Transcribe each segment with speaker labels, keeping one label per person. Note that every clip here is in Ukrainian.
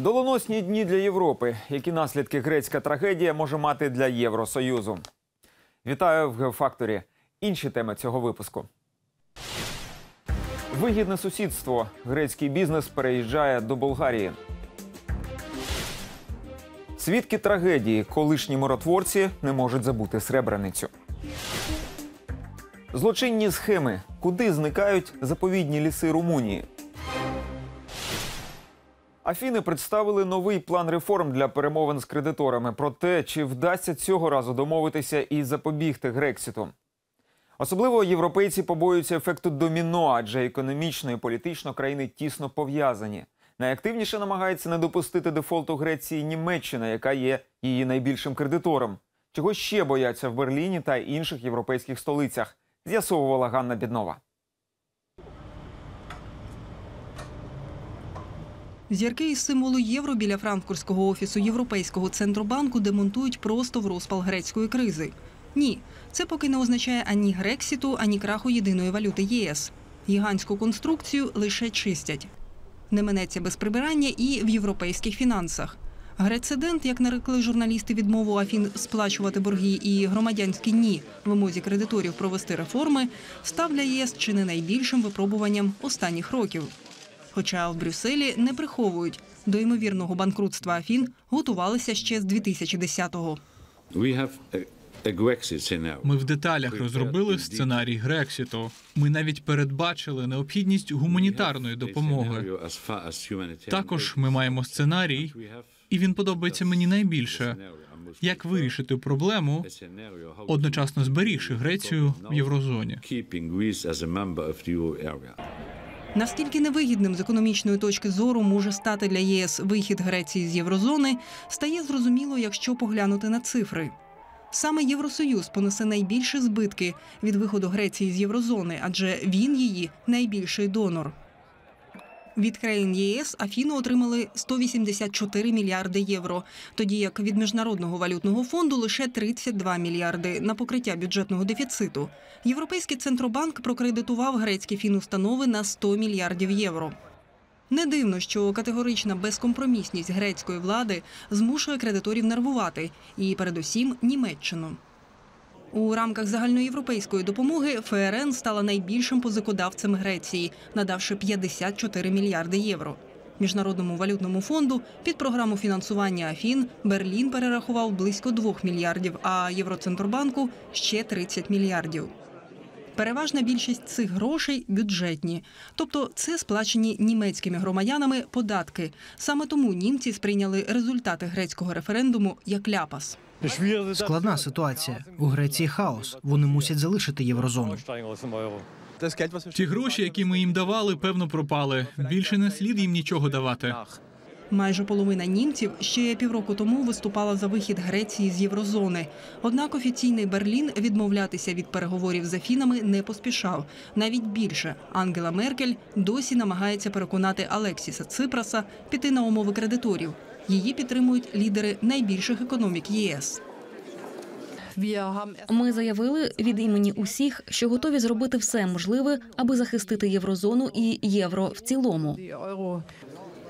Speaker 1: Долоносні дні для Європи. Які наслідки грецька трагедія може мати для Євросоюзу? Вітаю в Геофакторі. Інші теми цього випуску. Вигідне сусідство. Грецький бізнес переїжджає до Болгарії. Свідки трагедії. Колишні миротворці не можуть забути Сребреницю. Злочинні схеми. Куди зникають заповідні ліси Румунії? Афіни представили новий план реформ для перемовин з кредиторами про те, чи вдасться цього разу домовитися і запобігти Грексіту. Особливо європейці побоюються ефекту доміно, адже економічно і політично країни тісно пов'язані. Найактивніше намагається не допустити дефолту Греції Німеччина, яка є її найбільшим кредитором. Чого ще бояться в Берліні та інших європейських столицях, з'ясовувала Ганна Біднова.
Speaker 2: Зірки із символу євро біля франкфуртського офісу Європейського центробанку демонтують просто в розпал грецької кризи. Ні, це поки не означає ані Грексіту, ані краху єдиної валюти ЄС. Гігантську конструкцію лише чистять. Не минеться без прибирання і в європейських фінансах. Грецидент, як нарекли журналісти відмову Афін сплачувати борги і громадянські ні вимозі кредиторів провести реформи, став для ЄС чи не найбільшим випробуванням останніх років. Хоча в Брюсселі не приховують до ймовірного банкрутства Афін готувалися ще з 2010-го.
Speaker 3: We have a, a Grexit scenario.
Speaker 4: Ми в деталях розробили сценарій Грексіту. Ми навіть передбачили необхідність гуманітарної допомоги. Також ми маємо сценарій, і він подобається мені найбільше. Як вирішити проблему, одночасно зберігши Грецію в єврозоні?
Speaker 2: Наскільки невигідним з економічної точки зору може стати для ЄС вихід Греції з єврозони, стає зрозуміло, якщо поглянути на цифри. Саме Євросоюз понесе найбільші збитки від виходу Греції з єврозони, адже він її найбільший донор. Від країн ЄС Афіни отримали 184 мільярди євро, тоді як від міжнародного валютного фонду лише 32 мільярди на покриття бюджетного дефіциту. Європейський центробанк прокредитував грецькі фінустанови на 100 мільярдів євро. Не дивно, що категорична безкомпромісність грецької влади змушує кредиторів нервувати, і передусім Німеччину. У рамках загальноєвропейської допомоги ФРН стала найбільшим позикодавцем Греції, надавши 54 мільярди євро. Міжнародному валютному фонду під програму фінансування Афін Берлін перерахував близько 2 мільярдів, а Євроцентробанку ще 30 мільярдів. Переважна більшість цих грошей бюджетні, тобто це сплачені німецькими громадянами податки. Саме тому німці сприйняли результати грецького референдуму як ляпас.
Speaker 5: Складна ситуація. У Греції хаос. Вони мусять залишити єврозону.
Speaker 4: Ті гроші, які ми їм давали, певно пропали. Більше не слід їм нічого давати.
Speaker 2: Майже половина німців ще півроку тому виступала за вихід Греції з єврозони. Однак офіційний Берлін відмовлятися від переговорів з Афінами не поспішав. Навіть більше Ангела Меркель досі намагається переконати Алексіса Ципраса піти на умови кредиторів. Її підтримують лідери найбільших економік ЄС.
Speaker 6: Ми заявили від імені усіх, що готові зробити все можливе, аби захистити єврозону і євро в цілому.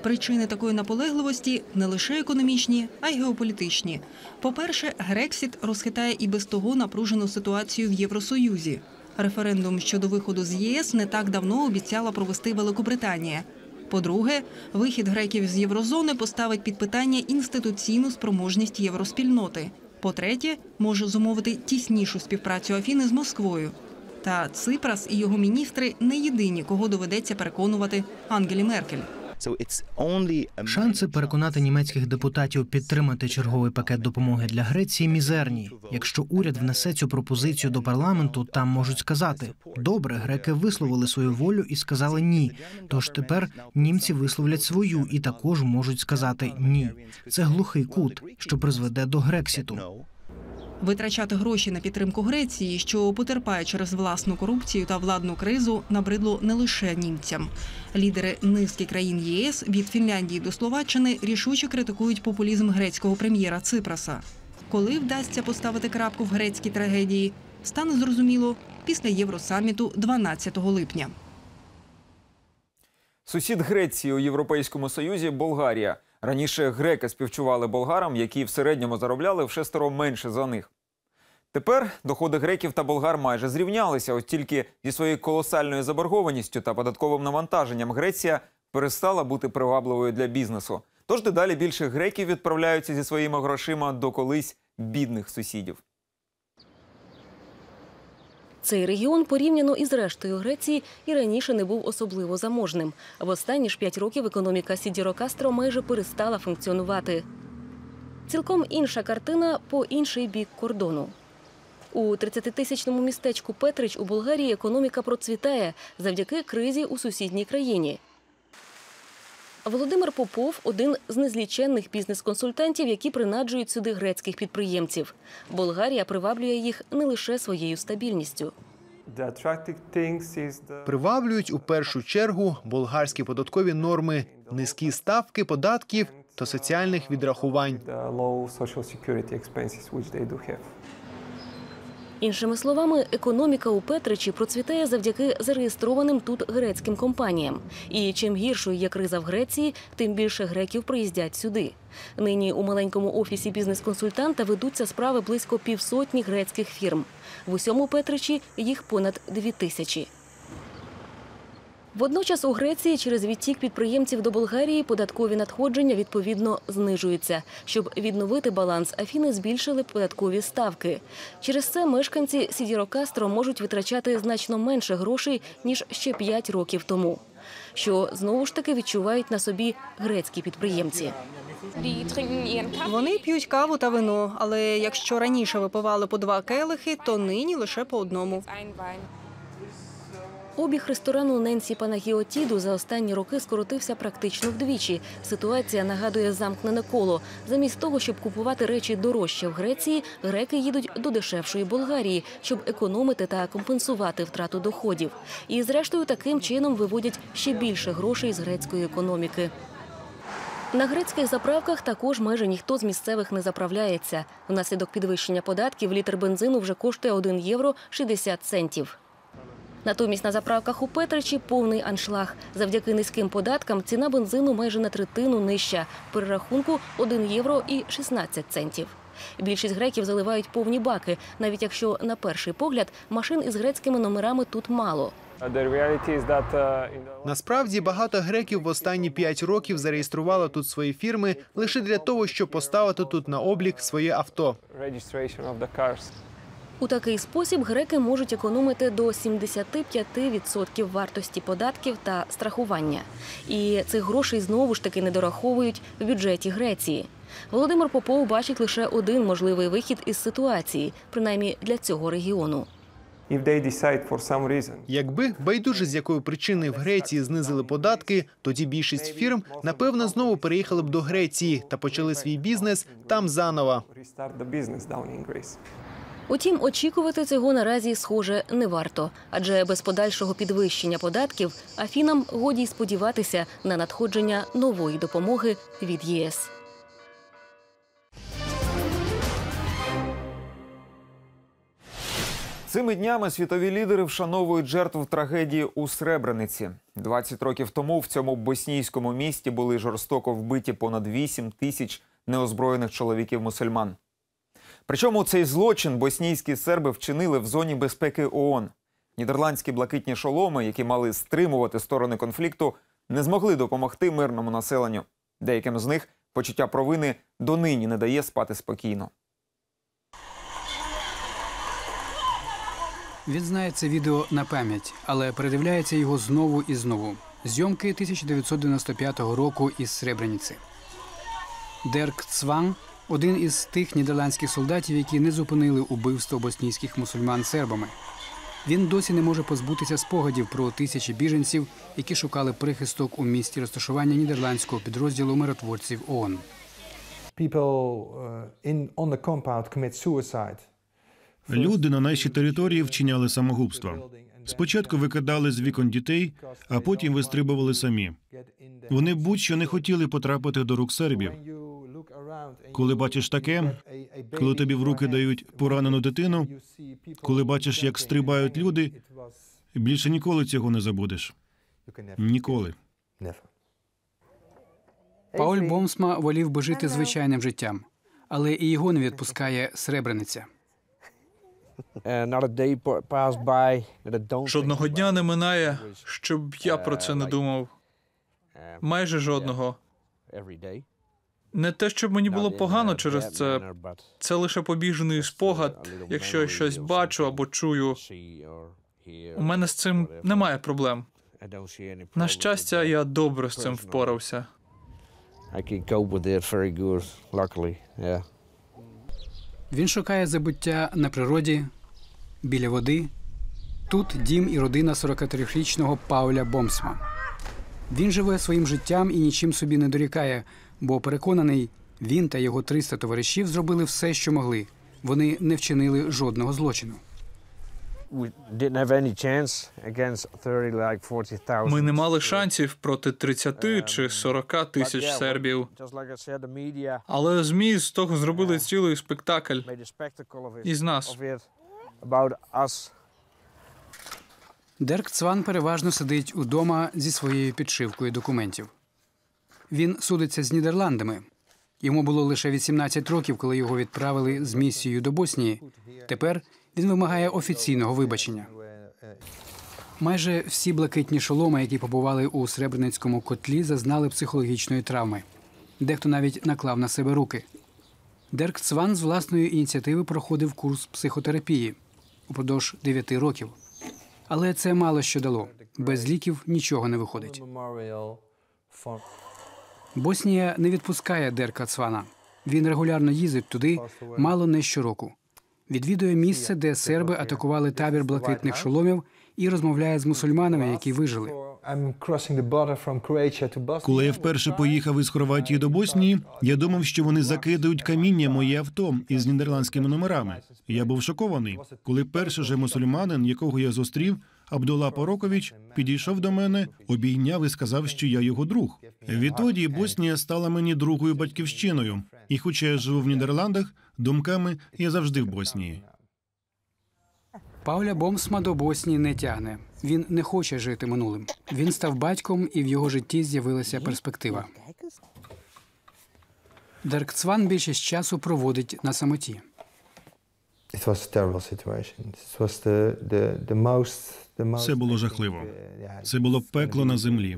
Speaker 2: Причини такої наполегливості не лише економічні, а й геополітичні. По-перше, Грексіт розхитає і без того напружену ситуацію в Євросоюзі. Референдум щодо виходу з ЄС не так давно обіцяла провести Великобританія. По-друге, вихід греків з єврозони поставить під питання інституційну спроможність євроспільноти. По-третє, може зумовити тіснішу співпрацю Афіни з Москвою. Та Ципрас і його міністри не єдині, кого доведеться переконувати Ангелі Меркель.
Speaker 5: Шанси переконати німецьких депутатів підтримати черговий пакет допомоги для Греції мізерні. Якщо уряд внесе цю пропозицію до парламенту, там можуть сказати: добре, греки висловили свою волю і сказали ні. Тож тепер німці висловлять свою і також можуть сказати ні. Це глухий кут, що призведе до Грексіту.
Speaker 2: Витрачати гроші на підтримку Греції, що потерпає через власну корупцію та владну кризу, набридло не лише німцям. Лідери низки країн ЄС від Фінляндії до Словаччини рішуче критикують популізм грецького прем'єра Ципраса. Коли вдасться поставити крапку в грецькій трагедії, стане зрозуміло після Євросаміту 12 липня.
Speaker 1: Сусід Греції у Європейському Союзі Болгарія. Раніше греки співчували болгарам, які в середньому заробляли в шестеро менше за них. Тепер доходи греків та болгар майже зрівнялися, от тільки зі своєю колосальною заборгованістю та податковим навантаженням Греція перестала бути привабливою для бізнесу. Тож дедалі більше греків відправляються зі своїми грошима до колись бідних сусідів.
Speaker 6: Цей регіон порівняно із рештою Греції і раніше не був особливо заможним. В останні ж п'ять років економіка Сідірокастро майже перестала функціонувати. Цілком інша картина по інший бік кордону. У 30-тисячному містечку Петрич у Болгарії економіка процвітає завдяки кризі у сусідній країні. Володимир Попов один з незліченних бізнес-консультантів, які принаджують сюди грецьких підприємців. Болгарія приваблює їх не лише своєю стабільністю.
Speaker 7: Приваблюють у першу чергу болгарські податкові норми, низькі ставки податків та соціальних відрахувань.
Speaker 6: Іншими словами, економіка у Петричі процвітає завдяки зареєстрованим тут грецьким компаніям. І чим гіршою є криза в Греції, тим більше греків приїздять сюди. Нині у маленькому офісі бізнес-консультанта ведуться справи близько півсотні грецьких фірм. В усьому Петричі їх понад дві тисячі. Водночас у Греції через відтік підприємців до Болгарії податкові надходження відповідно знижуються. Щоб відновити баланс, Афіни збільшили податкові ставки. Через це мешканці Сідірокастро можуть витрачати значно менше грошей ніж ще 5 років тому. Що знову ж таки відчувають на собі грецькі підприємці.
Speaker 2: Вони п'ють каву та вино, але якщо раніше випивали по два келихи, то нині лише по одному.
Speaker 6: Обіг ресторану Ненсі Панагіотіду за останні роки скоротився практично вдвічі. Ситуація нагадує замкнене коло. Замість того, щоб купувати речі дорожче в Греції, греки їдуть до дешевшої Болгарії, щоб економити та компенсувати втрату доходів. І, зрештою, таким чином виводять ще більше грошей з грецької економіки. На грецьких заправках також майже ніхто з місцевих не заправляється. Внаслідок підвищення податків літр бензину вже коштує 1 євро 60 центів. Натомість на заправках у Петричі повний аншлаг. Завдяки низьким податкам ціна бензину майже на третину нижча. В перерахунку 1 євро і 16 центів. Більшість греків заливають повні баки, навіть якщо на перший погляд машин із грецькими номерами тут мало.
Speaker 8: Uh, uh,
Speaker 7: Насправді багато греків в останні п'ять років зареєструвало тут свої фірми лише для того, щоб поставити тут на облік своє авто.
Speaker 6: У такий спосіб греки можуть економити до 75% вартості податків та страхування. І цих грошей знову ж таки не дораховують в бюджеті Греції. Володимир Попов бачить лише один можливий вихід із ситуації, принаймні для цього регіону.
Speaker 7: Якби байдуже з якої причини в Греції знизили податки, тоді більшість фірм напевно знову переїхали б до Греції та почали свій бізнес там заново.
Speaker 6: Утім, очікувати цього наразі схоже не варто, адже без подальшого підвищення податків Афінам годі й сподіватися на надходження нової допомоги від ЄС.
Speaker 1: Цими днями світові лідери вшановують жертв трагедії у Сребрениці. 20 років тому в цьому боснійському місті були жорстоко вбиті понад 8 тисяч неозброєних чоловіків-мусульман. Причому цей злочин боснійські серби вчинили в зоні безпеки ООН. Нідерландські блакитні шоломи, які мали стримувати сторони конфлікту, не змогли допомогти мирному населенню. Деяким з них почуття провини донині не дає спати спокійно.
Speaker 9: Він знає це відео на пам'ять, але передивляється його знову і знову. Зйомки 1995 року із Сребрениці. Дерк Цван один із тих нідерландських солдатів, які не зупинили убивство боснійських мусульман сербами. Він досі не може позбутися спогадів про тисячі біженців, які шукали прихисток у місті розташування нідерландського підрозділу миротворців ООН.
Speaker 10: uh.
Speaker 11: Люди на нашій території вчиняли самогубство. Спочатку викидали з вікон дітей, а потім вистрибували самі. Вони будь-що не хотіли потрапити до рук сербів. Коли бачиш таке, коли тобі в руки дають поранену дитину, коли бачиш, як стрибають люди, більше ніколи цього не забудеш. Ніколи.
Speaker 9: Пауль Бомсма волів би жити звичайним життям, але і його не відпускає сребрениця.
Speaker 4: Жодного дня не минає, щоб я про це не думав. Майже жодного. Не те, щоб мені було погано через це. Це лише побіжний спогад, якщо я щось бачу або чую. У мене з цим немає проблем. На щастя, я добре з цим впорався.
Speaker 9: Він шукає забуття на природі, біля води. Тут дім і родина 43-річного Пауля Бомсма. Він живе своїм життям і нічим собі не дорікає, бо переконаний, він та його 300 товаришів зробили все, що могли. Вони не вчинили жодного злочину.
Speaker 4: Ми не мали шансів проти 30 чи 40 тисяч сербів. Але змі з того зробили цілий спектакль із нас.
Speaker 9: Дерк Цван переважно сидить удома зі своєю підшивкою документів. Він судиться з Нідерландами. Йому було лише 18 років, коли його відправили з місією до Боснії. Тепер він вимагає офіційного вибачення. Майже всі блакитні шоломи, які побували у Сребреницькому котлі, зазнали психологічної травми. Дехто навіть наклав на себе руки. Дерк Цван з власної ініціативи проходив курс психотерапії упродовж 9 років. Але це мало що дало. Без ліків нічого не виходить. Боснія не відпускає Дерка Цвана. Він регулярно їздить туди, мало не щороку. Відвідує місце, де серби атакували табір блакитних шоломів, і розмовляє з мусульманами, які вижили.
Speaker 11: Коли я вперше поїхав із Хорватії до Боснії, я думав, що вони закидають каміння моє авто із нідерландськими номерами. Я був шокований, коли перший же мусульманин, якого я зустрів, Абдулла Порокович, підійшов до мене, обійняв і сказав, що я його друг. Відтоді Боснія стала мені другою батьківщиною, і, хоча я живу в Нідерландах, думками я завжди в Боснії.
Speaker 9: Пауля Бомсма до Боснії не тягне. Він не хоче жити минулим. Він став батьком, і в його житті з'явилася перспектива. Дерк Цван більшість часу проводить на самоті.
Speaker 11: Це було жахливо. Це було пекло на землі,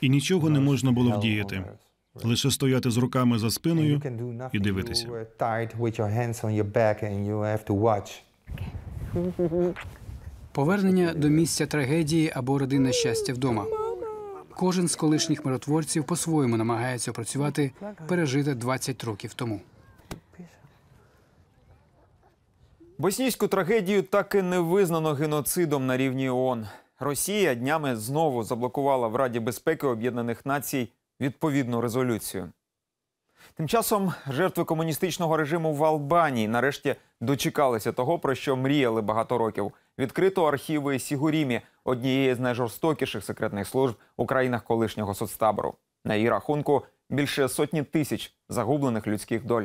Speaker 11: і нічого не можна було вдіяти. Лише стояти з руками за спиною і дивитися.
Speaker 9: Повернення до місця трагедії або родинне щастя вдома. Кожен з колишніх миротворців по-своєму намагається опрацювати пережите 20 років тому.
Speaker 1: Боснійську трагедію так і не визнано геноцидом на рівні ООН. Росія днями знову заблокувала в Раді безпеки Об'єднаних Націй відповідну резолюцію. Тим часом жертви комуністичного режиму в Албанії нарешті дочекалися того, про що мріяли багато років. Відкрито архіви Сігурімі, однієї з найжорстокіших секретних служб у країнах колишнього соцтабору. На її рахунку більше сотні тисяч загублених людських доль.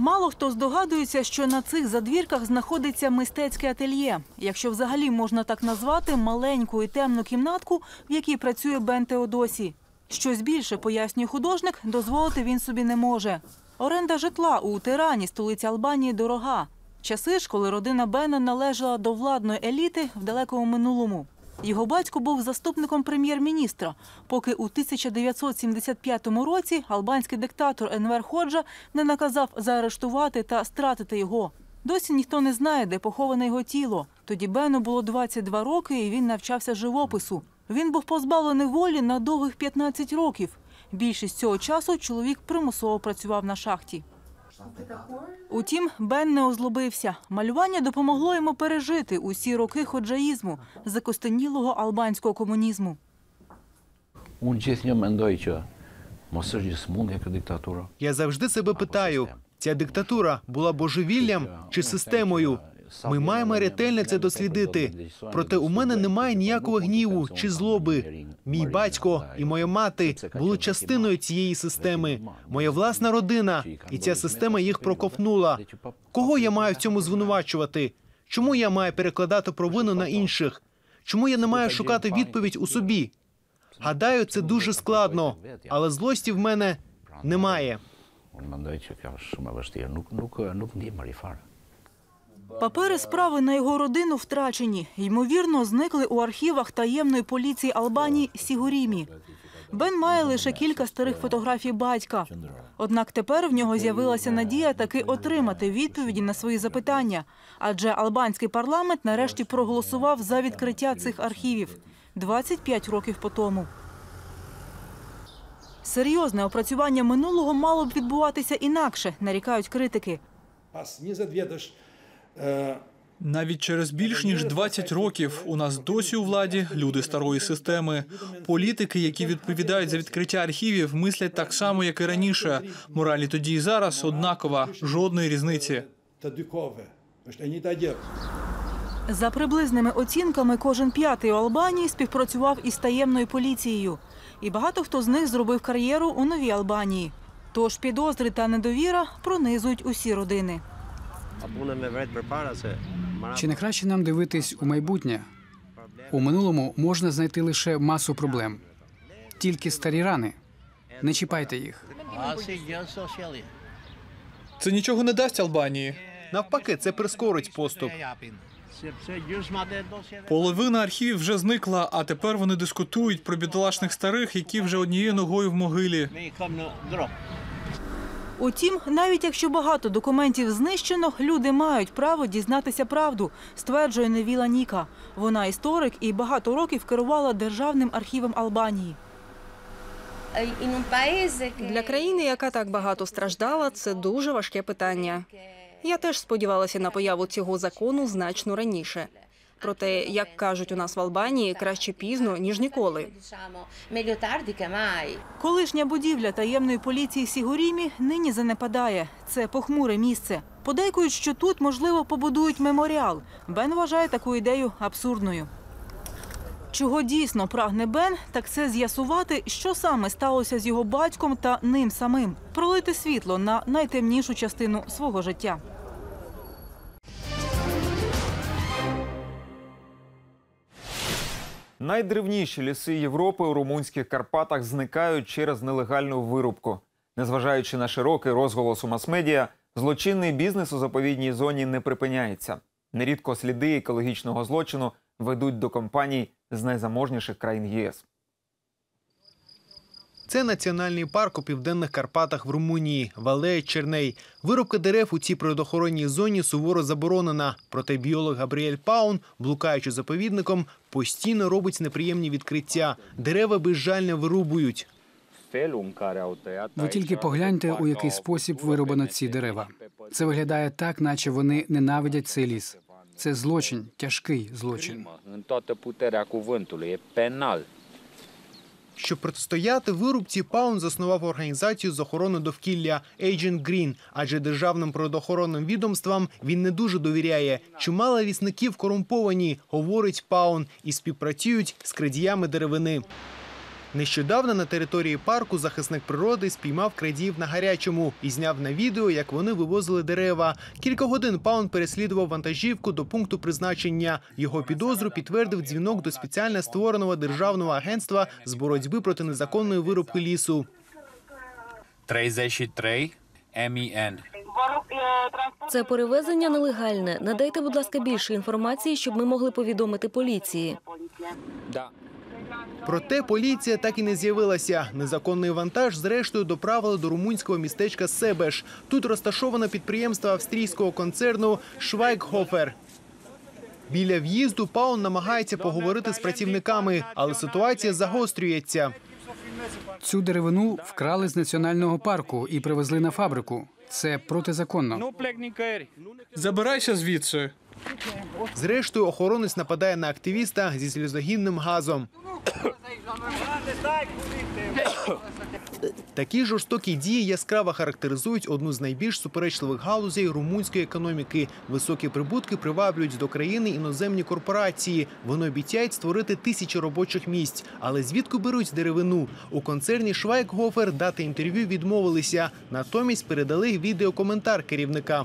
Speaker 12: Мало хто здогадується, що на цих задвірках знаходиться мистецьке ательє, якщо взагалі можна так назвати маленьку і темну кімнатку, в якій працює Бен Теодосі. Щось більше, пояснює художник, дозволити він собі не може. Оренда житла у Тирані, столиці Албанії, дорога. Часи ж, коли родина Бена належала до владної еліти в далекому минулому. Його батько був заступником прем'єр-міністра, поки у 1975 році албанський диктатор Енвер Ходжа не наказав заарештувати та стратити його. Досі ніхто не знає, де поховане його тіло. Тоді Бену було 22 роки, і він навчався живопису. Він був позбавлений волі на довгих 15 років. Більшість цього часу чоловік примусово працював на шахті. Утім, Бен не озлобився. Малювання допомогло йому пережити усі роки ходжаїзму, закостенілого албанського комунізму.
Speaker 7: Я завжди себе питаю: ця диктатура була божевіллям чи системою? Ми маємо ретельно це дослідити. Проте у мене немає ніякого гніву чи злоби. Мій батько і моя мати були частиною цієї системи. Моя власна родина, і ця система їх проковтнула. Кого я маю в цьому звинувачувати? Чому я маю перекладати провину на інших? Чому я не маю шукати відповідь у собі? Гадаю, це дуже складно, але злості в мене немає.
Speaker 13: Men det är inte som överstyr. Nu, nu, nu nimmer i fara.
Speaker 12: Папери справи на його родину втрачені. Ймовірно, зникли у архівах таємної поліції Албанії Сігурімі. Бен має лише кілька старих фотографій батька. Однак тепер в нього з'явилася надія таки отримати відповіді на свої запитання. Адже албанський парламент нарешті проголосував за відкриття цих архівів 25 років по тому. Серйозне опрацювання минулого мало б відбуватися інакше, нарікають критики.
Speaker 4: Навіть через більш ніж 20 років у нас досі у владі люди старої системи. Політики, які відповідають за відкриття архівів, мислять так само, як і раніше. Моралі тоді і зараз однакова, жодної різниці.
Speaker 12: За приблизними оцінками, кожен п'ятий у Албанії співпрацював із таємною поліцією. І багато хто з них зробив кар'єру у новій Албанії. Тож підозри та недовіра пронизують усі родини.
Speaker 9: Чи не краще нам дивитись у майбутнє? У минулому можна знайти лише масу проблем, тільки старі рани. Не чіпайте їх.
Speaker 4: Це нічого не дасть Албанії.
Speaker 7: Навпаки, це прискорить поступ.
Speaker 4: Половина архівів вже зникла, а тепер вони дискутують про бідолашних старих, які вже однією ногою в могилі.
Speaker 12: Утім, навіть якщо багато документів знищено, люди мають право дізнатися правду, стверджує Невіла Ніка. Вона історик і багато років керувала державним архівом Албанії.
Speaker 14: Для країни, яка так багато страждала, це дуже важке питання. Я теж сподівалася на появу цього закону значно раніше. Проте, як кажуть у нас в Албанії, краще пізно ніж ніколи.
Speaker 12: Колишня будівля таємної поліції Сігурімі нині занепадає. Це похмуре місце. Подейкують, що тут можливо побудують меморіал. Бен вважає таку ідею абсурдною. Чого дійсно прагне Бен, так це з'ясувати, що саме сталося з його батьком та ним самим, пролити світло на найтемнішу частину свого життя.
Speaker 1: Найдревніші ліси Європи у румунських Карпатах зникають через нелегальну вирубку. Незважаючи на широкий розголос у мас-медіа, злочинний бізнес у заповідній зоні не припиняється. Нерідко сліди екологічного злочину ведуть до компаній з найзаможніших країн ЄС.
Speaker 7: Це національний парк у південних Карпатах в Румунії, Валея Черней. Вирубка дерев у цій природоохоронній зоні суворо заборонена. Проте біолог Габріель Паун, блукаючи заповідником, постійно робить неприємні відкриття. Дерева безжально вирубують.
Speaker 9: Ви тільки погляньте, у який спосіб вирубано ці дерева. Це виглядає так, наче вони ненавидять цей ліс. Це злочин, тяжкий злочин.
Speaker 7: Щоб протистояти вирубці, Паун заснував організацію з охорони довкілля Agent Green, адже державним природоохоронним відомствам він не дуже довіряє. Чимало лісників корумповані, говорить Паун, і співпрацюють з крадіями деревини. Нещодавно на території парку захисник природи спіймав крадіїв на гарячому і зняв на відео, як вони вивозили дерева. Кілька годин Паун переслідував вантажівку до пункту призначення. Його підозру підтвердив дзвінок до спеціально створеного державного агентства з боротьби проти незаконної вирубки лісу.
Speaker 15: 33 MEN.
Speaker 6: Це перевезення нелегальне. Надайте, будь ласка, більше інформації, щоб ми могли повідомити поліції.
Speaker 7: Проте поліція так і не з'явилася. Незаконний вантаж зрештою доправили до румунського містечка Себеш. Тут розташоване підприємство австрійського концерну Швайкхофер. Біля в'їзду Паун намагається поговорити з працівниками, але ситуація загострюється.
Speaker 9: Цю деревину вкрали з національного парку і привезли на фабрику. Це протизаконно.
Speaker 4: Забирайся звідси.
Speaker 7: Зрештою, охоронець нападає на активіста зі сльозогінним газом. Такі жорстокі дії яскраво характеризують одну з найбільш суперечливих галузей румунської економіки. Високі прибутки приваблюють до країни іноземні корпорації. Вони обіцяють створити тисячі робочих місць. Але звідки беруть деревину? У концерні Швайкгофер дати інтерв'ю відмовилися. Натомість передали відеокоментар керівника.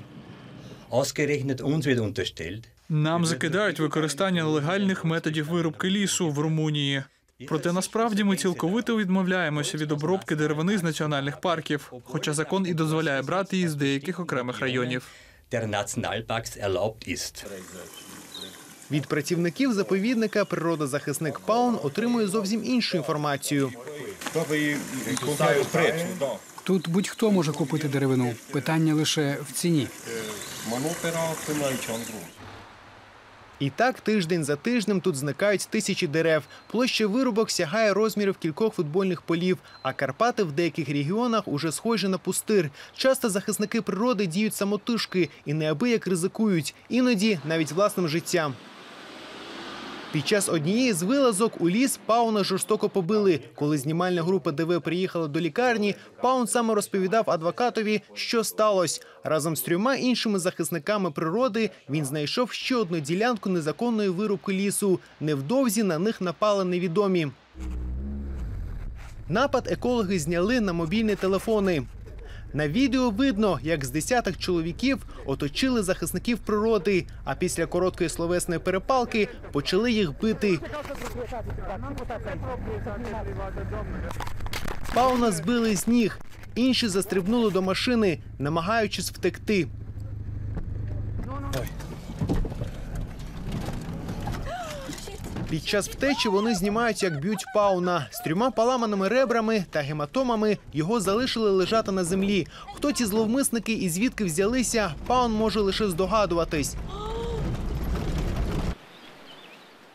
Speaker 4: Нам закидають використання нелегальних методів вирубки лісу в Румунії. Проте насправді ми цілковито відмовляємося від обробки деревини з національних парків, хоча закон і дозволяє брати її з деяких окремих районів.
Speaker 7: Від працівників заповідника природозахисник Паун отримує зовсім іншу інформацію.
Speaker 9: Тут будь-хто може купити деревину. Питання лише в ціні.
Speaker 7: І так тиждень за тижнем тут зникають тисячі дерев. Площа вирубок сягає розмірів кількох футбольних полів, а Карпати в деяких регіонах уже схожі на пустир. Часто захисники природи діють самотужки і неабияк ризикують, іноді навіть власним життям. Під час однієї з вилазок у ліс Пауна жорстоко побили. Коли знімальна група ДВ приїхала до лікарні, Паун саме розповідав адвокатові, що сталося. Разом з трьома іншими захисниками природи він знайшов ще одну ділянку незаконної вирубки лісу. Невдовзі на них напали невідомі. Напад екологи зняли на мобільні телефони. На відео видно, як з десяток чоловіків оточили захисників природи, а після короткої словесної перепалки почали їх бити. Пауна збили з ніг, інші застрибнули до машини, намагаючись втекти. Під час втечі вони знімають, як б'ють пауна з трьома поламаними ребрами та гематомами. Його залишили лежати на землі. Хто ці зловмисники і звідки взялися, паун може лише здогадуватись.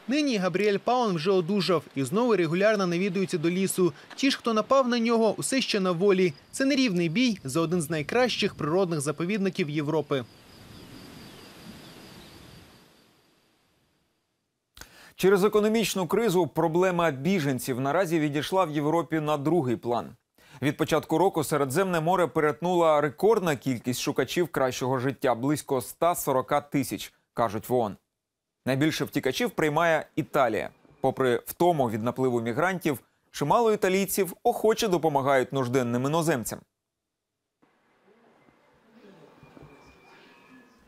Speaker 7: Нині Габріель Паун вже одужав і знову регулярно навідується до лісу. Ті ж, хто напав на нього, усе ще на волі. Це нерівний бій за один з найкращих природних заповідників Європи.
Speaker 1: Через економічну кризу проблема біженців наразі відійшла в Європі на другий план. Від початку року Середземне море перетнула рекордна кількість шукачів кращого життя близько 140 тисяч, кажуть в ООН. Найбільше втікачів приймає Італія. Попри втому від напливу мігрантів, чимало італійців охоче допомагають нужденним іноземцям.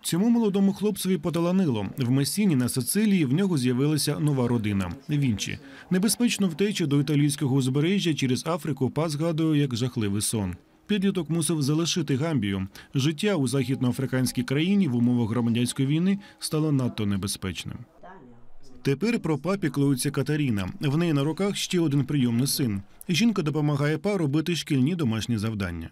Speaker 11: Цьому молодому хлопцеві поталанило. В Месіні на Сицилії в нього з'явилася нова родина. Вінчі. Небезпечно втеча до італійського узбережжя через Африку пас згадує як жахливий сон. Підліток мусив залишити Гамбію. Життя у західноафриканській країні в умовах громадянської війни стало надто небезпечним. Тепер про папі клується Катаріна. В неї на руках ще один прийомний син. Жінка допомагає па робити шкільні домашні завдання.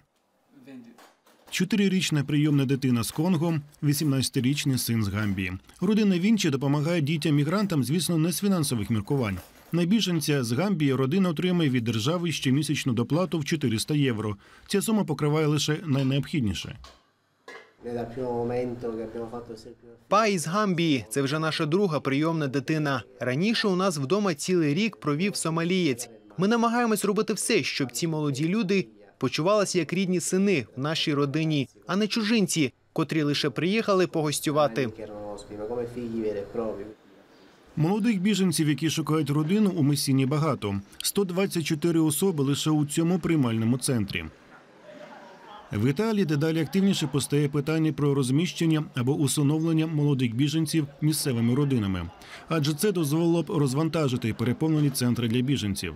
Speaker 11: Чотирирічна прийомна дитина з Конго, 18-річний син з Гамбії. Родина Вінчі допомагає дітям-мігрантам, звісно, не з фінансових міркувань. На біженця з Гамбії родина отримує від держави щомісячну доплату в 400 євро. Ця сума покриває лише найнеобхідніше.
Speaker 7: Па із Гамбії це вже наша друга прийомна дитина. Раніше у нас вдома цілий рік провів сомалієць. Ми намагаємось робити все, щоб ці молоді люди почувалися як рідні сини в нашій родині, а не чужинці, котрі лише приїхали погостювати.
Speaker 11: Молодих біженців, які шукають родину, у Месіні багато. 124 особи лише у цьому приймальному центрі. В Італії дедалі активніше постає питання про розміщення або усиновлення молодих біженців місцевими родинами, адже це дозволило б розвантажити переповнені центри для біженців.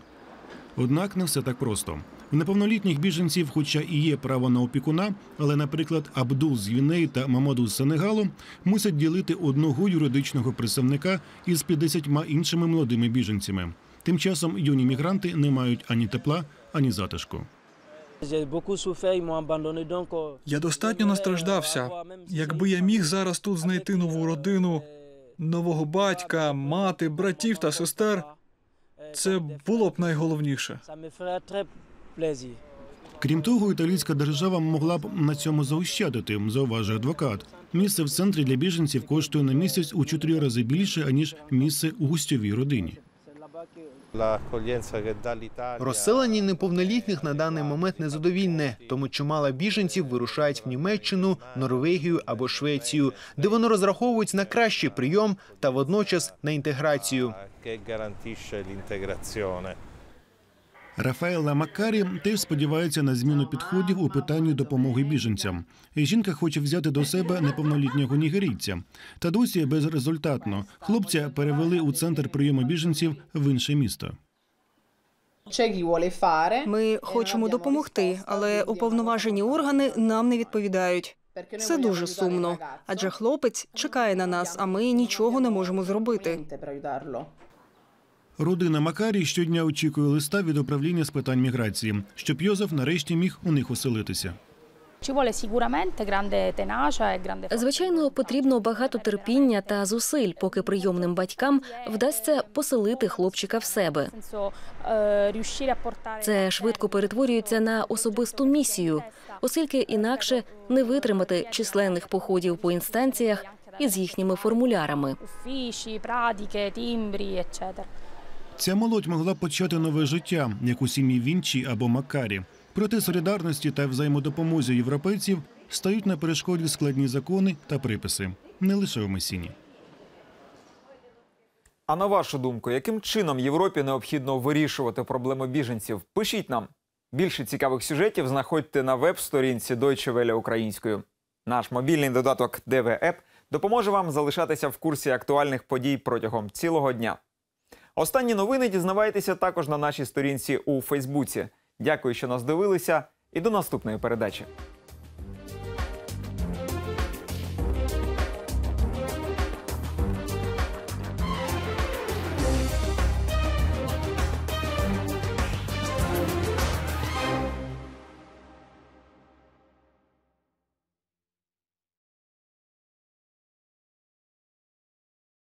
Speaker 11: Однак не все так просто. В неповнолітніх біженців, хоча і є право на опікуна, але, наприклад, Абдул з Гвінеї та Мамаду з Сенегалу мусять ділити одного юридичного представника із 50 іншими молодими біженцями. Тим часом юні мігранти не мають ані тепла, ані затишку.
Speaker 4: Я достатньо настраждався. Якби я міг зараз тут знайти нову родину, нового батька, мати, братів та сестер, це було б найголовніше.
Speaker 11: Крім того, італійська держава могла б на цьому заощадити, зауважує адвокат. Місце в центрі для біженців коштує на місяць у чотири рази більше аніж місце у гостьовій родині.
Speaker 7: Розселення неповнолітніх на даний момент незадовільне, тому чимало біженців вирушають в Німеччину, Норвегію або Швецію, де вони розраховують на кращий прийом та водночас на інтеграцію.
Speaker 11: Рафаела Макарі теж сподівається на зміну підходів у питанні допомоги біженцям. Жінка хоче взяти до себе неповнолітнього нігерійця. Та досі безрезультатно. Хлопця перевели у центр прийому біженців в інше місто.
Speaker 14: Ми хочемо допомогти, але уповноважені органи нам не відповідають. Це дуже сумно, адже хлопець чекає на нас, а ми нічого не можемо зробити.
Speaker 11: Родина Макарі щодня очікує листа від управління з питань міграції, щоб Йозеф нарешті міг у них оселитися.
Speaker 6: Звичайно, потрібно багато терпіння та зусиль, поки прийомним батькам вдасться поселити хлопчика в себе. Це швидко перетворюється на особисту місію, оскільки інакше не витримати численних походів по інстанціях із їхніми формулярами.
Speaker 11: Ця молодь могла почати нове життя, як у сім'ї Вінчі або Макарі. Проте солідарності та взаємодопомозі європейців стають на перешкоді складні закони та приписи, не лише у Месіні.
Speaker 1: А на вашу думку, яким чином Європі необхідно вирішувати проблеми біженців? Пишіть нам. Більше цікавих сюжетів знаходьте на веб-сторінці Deutsche Welle українською. Наш мобільний додаток App допоможе вам залишатися в курсі актуальних подій протягом цілого дня. Останні новини дізнавайтеся також на нашій сторінці у Фейсбуці. Дякую, що нас дивилися, і до наступної передачі.